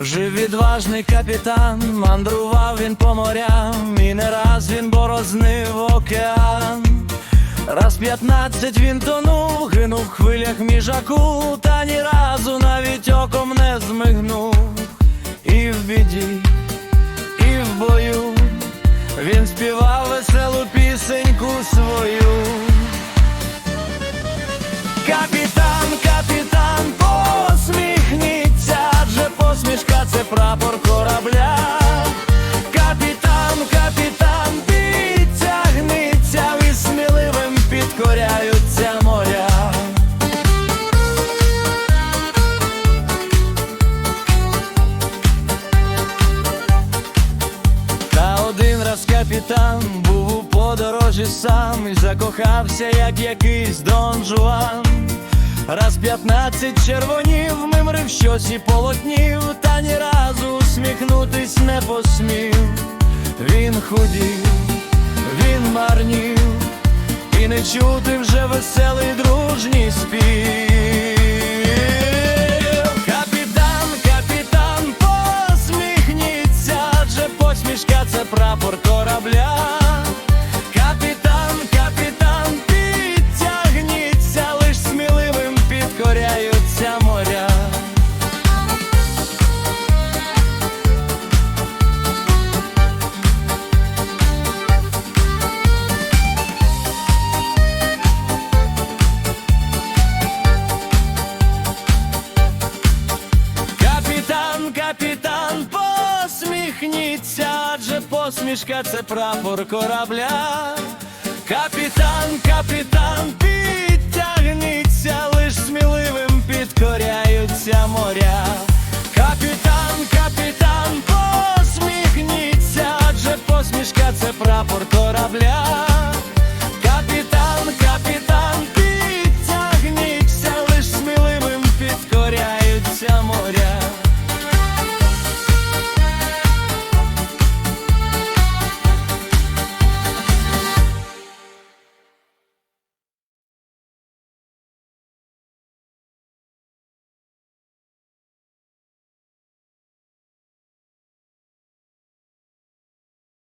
Жив відважний капітан, мандрував він по морям, і не раз він борознив океан. Раз п'ятнадцять він тонув, гинув в хвилях міжаку, та ні разу капітан був у подорожі сам і закохався, як якийсь Дон Жуан. Раз п'ятнадцять червонів, мимрив щось і полотнів, та ні разу усміхнутись не посмів. Він худів, він марнів, і не чути вже веселий посміхніться, адже посмішка це прапор корабля. Капітан, капітан, підтягніться, лиш сміливим підкоря.